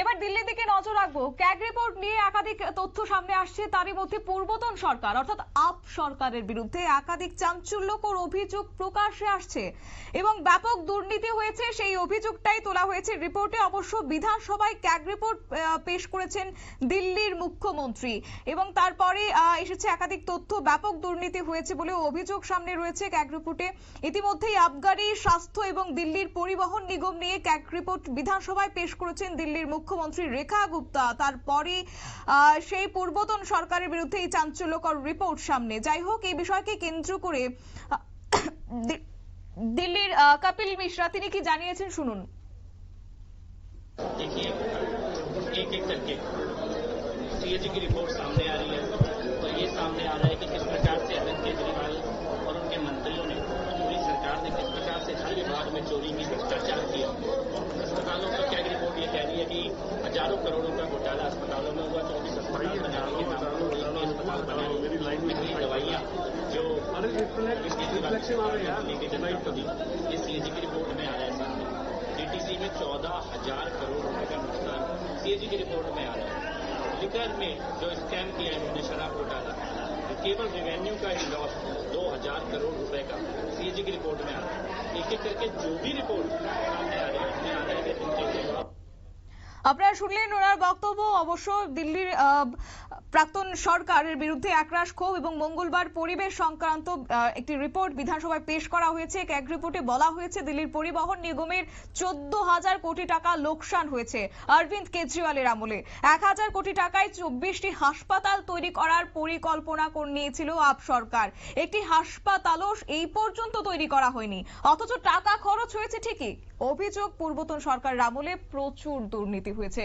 এবার দিল্লির দিকে নজর রাখব। ক্যাগ রিপোর্ট নিয়ে একাধিক তথ্য সামনে আসছে, তারই মধ্যে পূর্বতন সরকার, অর্থাৎ আপ সরকারের বিরুদ্ধে একাধিক চাঞ্চল্যকর অভিযোগ প্রকাশ্যে আসছে এবং ব্যাপক দুর্নীতি হয়েছে। সেই অভিযোগটাই তোলা হয়েছে রিপোর্টে। অবশ্য বিধানসভায় ক্যাগ রিপোর্ট পেশ করেছেন দিল্লির মুখ্যমন্ত্রী এবং তারপরে এসেছে একাধিক তথ্য। ব্যাপক দুর্নীতি হয়েছে বলে অভিযোগ সামনে রয়েছে ক্যাগ রিপোর্টে। ইতিমধ্যেই আবগারি স্বাস্থ্য এবং দিল্লির পরিবহন নিগম নিয়ে ক্যাগ রিপোর্ট বিধানসভায় পেশ করেছেন দিল্লির মুখ্যমন্ত্রী রেখা গুপ্তা তারপরে আহ, সেই পূর্বতন সরকারের বিরুদ্ধে এই চাঞ্চল্যকর রিপোর্ট সামনে যাই হোক এই বিষয়কে কেন্দ্র করে আহ, দি- দিল্লির আহ, কপিল মিশ্রা তিনি কি জানিয়েছেন শুনুন देखिए एक एक करके सीएजी की रिपोर्ट सामने आ रही है तो ये सामने आ रहा है कि किस प्रकार से अरविंद केजरीवाल और उनके मंत्रियों ने पूरी सरकार ने किस प्रकार से हर विभाग में चोरी की भ्रष्टाचार किया जो अरविंद केजरीवाल की सरकार ने लेके जनता को दी ये सीएजी की रिपोर्ट में आ रहा है सामने डीटीसी में चौदह हजार करोड़ रुपए का नुकसान सीएजी की रिपोर्ट में आ रहा है लिकर में जो स्कैम किया है इन्होंने शराब घोटाला तो केवल रेवेन्यू का ही लॉस दो हजार करोड़ रुपए का सीएजी की रिपोर्ट में आ रहा है एक एक करके जो भी रिपोर्ट सामने आ रही है उसमें आ रहा है कि अरविंद केजरीवाल আপনারা শুনলেন ওনার বক্তব্য অবশ্য দিল্লির আহ, প্রাক্তন সরকারের বিরুদ্ধে একরাশ ক্ষোভ এবং মঙ্গলবার পরিবেশ সংক্রান্ত একটি রিপোর্ট বিধানসভায় পেশ করা হয়েছে। এক রিপোর্টে বলা হয়েছে, দিল্লির পরিবহন নিগমের চোদ্দ হাজার কোটি টাকা লোকসান হয়েছে অরবিন্দ কেজরিওয়ালের আমলে। এক হাজার কোটি টাকায় চব্বিশটি হাসপাতাল তৈরি করার পরিকল্পনা নিয়েছিল আপ সরকার। একটি হাসপাতালও এই পর্যন্ত তৈরি করা হয়নি। অথচ টাকা খরচ হয়েছে ঠিকই। অভিযোগ, পূর্বতন সরকারের আমলে প্রচুর দুর্নীতি হয়েছে।